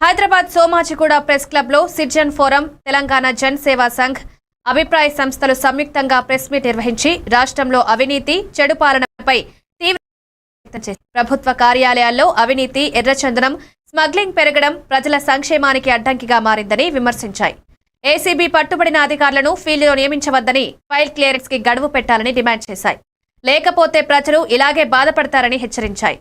Hyderabad Somajiguda press క్లబ్లో సిర్జన్ forum Telangana Jan Seva Sangh అభిప్రాయ సంస్థలు సంయుక్తంగా ప్రెస్ మీట్ నిర్వహించి రాష్ట్రంలో అవినీతి చెడు పాలనపై తీవ్ర ప్రభుత్వ కార్యాలయాల్లో అవినీతి ఎర్రచందనం స్మగ్లింగ్ పెరగడం ప్రజల సంక్షేమానికి అడ్డంకిగా మారిందని విమర్శించాయి. ఏసీబీ పట్టుబడిన అధికారులను ఫీల్డ్లో నియమించవద్దని ఫైల్ క్లియరెన్స్కి గడువు పెట్టాలని డిమాండ్ చేశాయి. లేకపోతే ప్రజలు ఇలాగే బాధపడతారని హెచ్చరించాయి.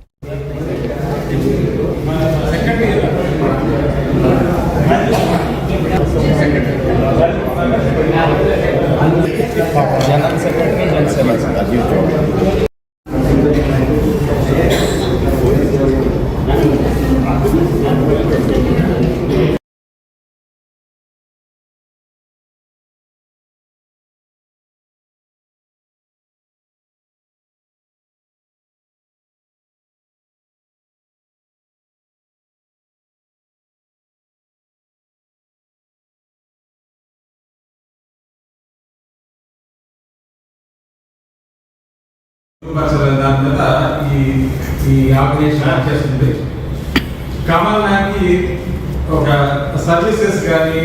जनरल सेक्रेटरी जनसेवा దాని మీద ఈ ఈ ఆపరేషన్ చేస్తుంది కమల్ నాకి ఒక సర్వీసెస్ కానీ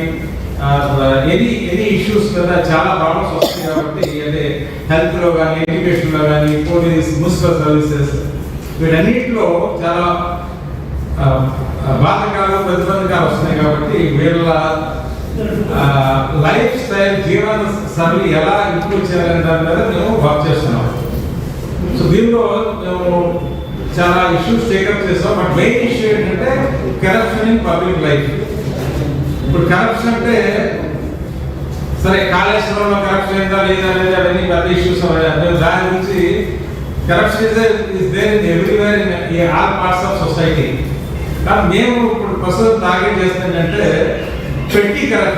ఎనీ ఎనీ ఇష్యూస్ మీద చాలా ప్రాబ్లమ్స్ వస్తాయి కాబట్టి అంటే హెల్త్లో కానీ ఎడ్యుకేషన్లో కానీ పోలీస్ మున్సిపల్ సర్వీసెస్ వీటన్నిటిలో చాలా బాధకాలు ప్రతిబంధకాలు వస్తున్నాయి కాబట్టి వీళ్ళ లైఫ్ స్టైల్ జీవన శైలి ఎలా ఇంప్రూవ్ చేయాలనే దాని మీద మేము వర్క్ చేస్తున్నాం. సో దీనిలో మేము చాలా ఇష్యూస్ టేకప్ చేస్తాం. బట్ మెయిన్ ఇష్యూ ఏంటంటే కరప్షన్ ఇన్ పబ్లిక్ లైఫ్ ఇప్పుడు కరప్షన్ అంటే సరే కాళేశ్వరంలో కరప్షన్ ఏందా లేదా అనేది అవన్నీ పెద్ద ఇష్యూస్ ఉన్నాయి. దాని గురించి corruption is is there in everywhere in all parts of society కానీ మేము ఇప్పుడు ప్రస్తుతం టార్గెట్ చేస్తుందంటే పెట్టి కరప్షన్